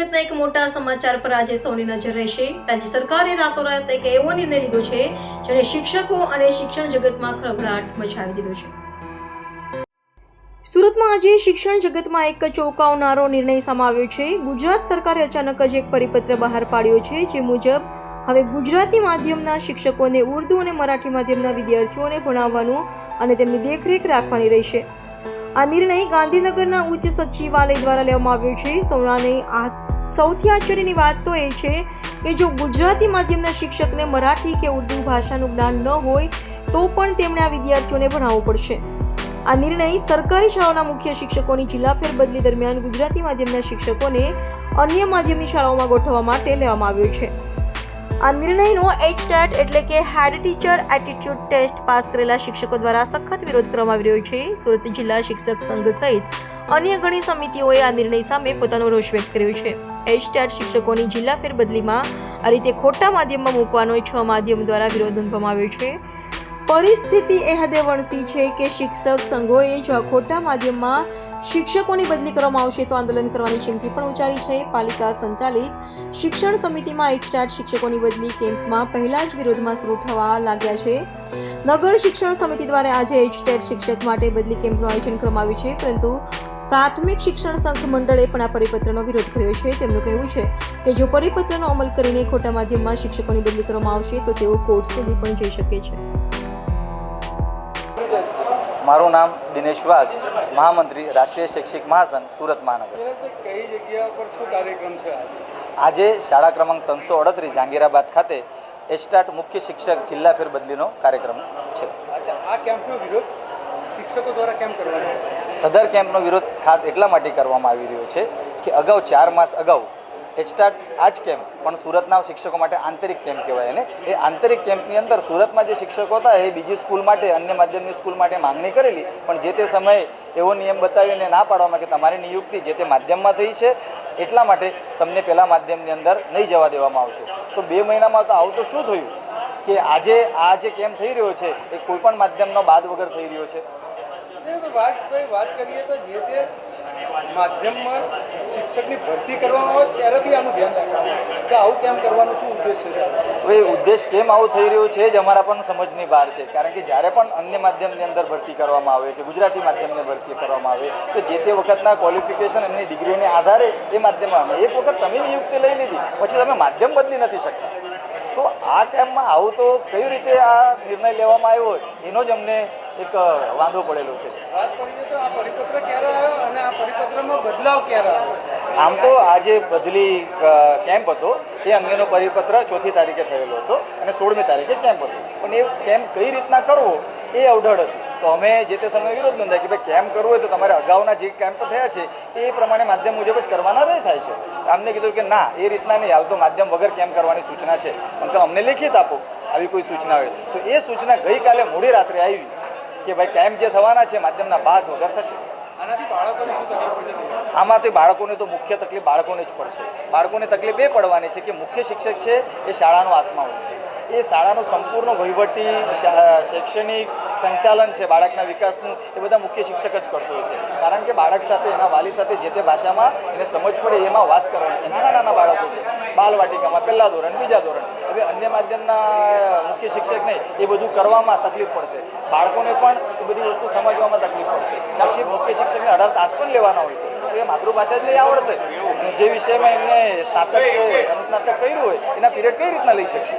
જગતના એક મોટા સમાચાર પર આજે સૌની નજર રહેશે. રાજ્ય સરકારે રાતોરાત એક એવો નિર્ણય લીધો છે, જેણે શિક્ષકો અને શિક્ષણ જગતમાં ખળભળાટ મચાવી દીધો છે. સુરતમાં આજે શિક્ષણ જગતમાં એક ચોંકાવનારો નિર્ણય સમાવ્યો છે. ગુજરાત સરકારે અચાનક જ એક પરિપત્ર બહાર પાડ્યો છે, જે મુજબ હવે ગુજરાતી માધ્યમના શિક્ષકોને ઉર્દુ અને મરાઠી માધ્યમના વિદ્યાર્થીઓને ભણાવવાનું અને તેમની દેખરેખ રાખવાની રહેશે. આ નિર્ણય ગાંધીનગરના ઉચ્ચ સચિવાલય દ્વારા લેવામાં આવ્યો છે. સૌરાની આ સૌથી આશ્ચર્યની વાત તો એ છે કે જો ગુજરાતી માધ્યમના શિક્ષકને મરાઠી કે ઉર્દુ ભાષાનું જ્ઞાન ન હોય, તો પણ તેમણે આ વિદ્યાર્થીઓને ભણાવવું પડશે. આ નિર્ણય સરકારી શાળાઓના મુખ્ય શિક્ષકોની જિલ્લા ફેરબદલી દરમિયાન ગુજરાતી માધ્યમના શિક્ષકોને અન્ય માધ્યમની શાળાઓમાં ગોઠવવા માટે લેવામાં આવ્યો છે. આ નિર્ણયનો એચટેટ એટલે કે head teacher attitude test pass કરેલા શિક્ષકો દ્વારા સખત વિરોધ કરવામાં આવી રહ્યો છે. સુરત જિલ્લા શિક્ષક સંઘ સહિત અન્ય ઘણી સમિતિઓએ આ નિર્ણય સામે પોતાનો રોષ વ્યક્ત કર્યો છે. એચટેટ શિક્ષકોની જિલ્લા ફેરબદલીમાં આ રીતે ખોટા માધ્યમમાં મૂકવાનો છ માધ્યમ દ્વારા વિરોધ નોંધવામાં આવ્યો છે. પરિસ્થિતિ એ હદે વણસી છે કે શિક્ષક સંઘોએ જો ખોટા માધ્યમમાં શિક્ષકોની બદલી કરવામાં આવશે તો આંદોલન કરવાની ચીમકી પણ ઉચ્ચારી છે. પાલિકા સંચાલિત શિક્ષણ સમિતિમાં એકસ્ટાર્ટ શિક્ષકોની બદલી કેમ્પમાં પહેલા જ વિરોધમાં શરૂ થવા લાગ્યા છે. નગર શિક્ષણ સમિતિ દ્વારા આજે એચટેટ શિક્ષક માટે બદલી કેમ્પનું આયોજન કરવામાં આવ્યું છે, પરંતુ પ્રાથમિક શિક્ષણ સંઘ મંડળે પણ આ પરિપત્રનો વિરોધ કર્યો છે. તેમનું કહેવું છે કે જો પરિપત્રનો અમલ કરીને ખોટા માધ્યમમાં શિક્ષકોની બદલી કરવામાં આવશે તો તેઓ કોર્ટ સુધી પણ જઈ શકે છે. મારું નામ દિનેશ વાઘ મહામંત્રી રાષ્ટ્રીય શૈક્ષિક મહાસંઘ સુરત મહાનગર. કઈ જગ્યા પર શું કાર્યક્રમ છે આજે શાળા ક્રમાંક ત્રણસો અડત્રીસ જાંગીરાબાદ ખાતે એસ્ટાટ મુખ્ય શિક્ષક જિલ્લા ફેરબદલીનો કાર્યક્રમ છે. આ કેમ્પનો વિરોધ શિક્ષકો દ્વારા કેમ કરવાનો સદર કેમ્પનો વિરોધ ખાસ એટલા માટે કરવામાં આવી રહ્યો છે કે અગાઉ ચાર માસ અગાઉ એચટાટ આ જ કેમ્પ પણ સુરતના શિક્ષકો માટે આંતરિક કેમ્પ કહેવાય એને. એ આંતરિક કેમ્પની અંદર સુરતમાં જે શિક્ષકો હતા, એ બીજી સ્કૂલ માટે, અન્ય માધ્યમની સ્કૂલ માટે માંગણી કરેલી. પણ જે તે સમયે એવો નિયમ બતાવીને ના પાડવામાં કે તમારી નિયુક્તિ જે તે માધ્યમમાં થઈ છે, એટલા માટે તમને પહેલા માધ્યમની અંદર નહીં જવા દેવામાં આવશે. તો બે મહિનામાં તો આવું તો શું થયું? કે આજે આ જે કેમ્પ થઈ રહ્યો છે, એ કોઈપણ માધ્યમનો બાદ વગર થઈ રહ્યો છે. વાઘભાઈ વાત કરીએ તો જે તે માધ્યમમાં શિક્ષકની ભરતી કરવામાં આવે ત્યારે બી આનું ધ્યાન રાખવામાં આવે. કે આવું કેમ કરવાનું શું ઉદ્દેશ છે? હવે ઉદ્દેશ કેમ આવું થઈ રહ્યું છે જ અમારા પણ સમજની બહાર છે. કારણ કે જ્યારે પણ અન્ય માધ્યમની અંદર ભરતી કરવામાં આવે કે ગુજરાતી માધ્યમની ભરતી કરવામાં આવે તો જે તે વખતના ક્વોલિફિકેશન એમની ડિગ્રીને આધારે એ માધ્યમમાં આવે. એક વખત તમે નિયુક્તિ લઈ લીધી, પછી તમે માધ્યમ બદલી નથી શકતા. તો આ કેમ્પમાં આવું તો કઈ રીતે આ નિર્ણય લેવામાં આવ્યો એનો જ અમને એક વાંધો પડેલો છે. તો આમ તો આજે બદલી કેમ્પ હતો. એ અંગેનો પરિપત્ર ચોથી તારીખે થયેલો હતો અને સોળમી તારીખે કેમ્પ હતો. પણ એ કેમ્પ કઈ રીતના કરવો એ અવઢળ હતી. તો અમે જે તે સમયે વિરોધ નોંધાય કે ભાઈ કેમ્પ કરવો હોય તો તમારે અગાઉના જે કેમ્પ થયા છે એ પ્રમાણે માધ્યમ મુજબ જ કરવાના રહે થાય છે. અમને કીધું કે ના એ રીતના નહીં. હાલ તો માધ્યમ વગર કેમ્પ કરવાની સૂચના છે. પણ અમને લેખિત આપો. આવી કોઈ સૂચના હોય તો એ સૂચના ગઈકાલે મોડી રાત્રે આવી. કે ભાઈ કેમ્પ જે થવાના છે માધ્યમના બાદ વગર થશે. આનાથી બાળકોને શું તકલીફ પડશે આમાંથી બાળકોને તો મુખ્ય તકલીફ બાળકોને જ પડશે. બાળકોને તકલીફ એ પડવાની છે કે મુખ્ય શિક્ષક છે એ શાળાનો આત્મા હોય છે. એ શાળાનું સંપૂર્ણ વહીવટી શૈક્ષણિક સંચાલન છે બાળકના વિકાસનું એ બધા મુખ્ય શિક્ષક જ કરતો હોય છે. કારણ કે બાળક સાથે એના વાલી સાથે જે તે ભાષામાં એને સમજ પડે એમાં વાત કરવાની છે. નાના નાના બાળકો છે. બાલવાટિકામાં પહેલા ધોરણ બીજા ધોરણ. હવે અન્ય માધ્યમના મુખ્ય શિક્ષકને એ બધું કરવામાં તકલીફ પડશે. બાળકોને પણ એ બધી વસ્તુ સમજવામાં તકલીફ પડશે. પછી મુખ્ય શિક્ષકને અઢાર તાસ પણ લેવાના હોય છે. તો એ માતૃભાષા જ નહીં આવડશે. જે વિષયમાં એમને સ્નાતક સ્નાતક કર્યું હોય, એના પીરિયડ કઈ રીતના લઈ શકશે?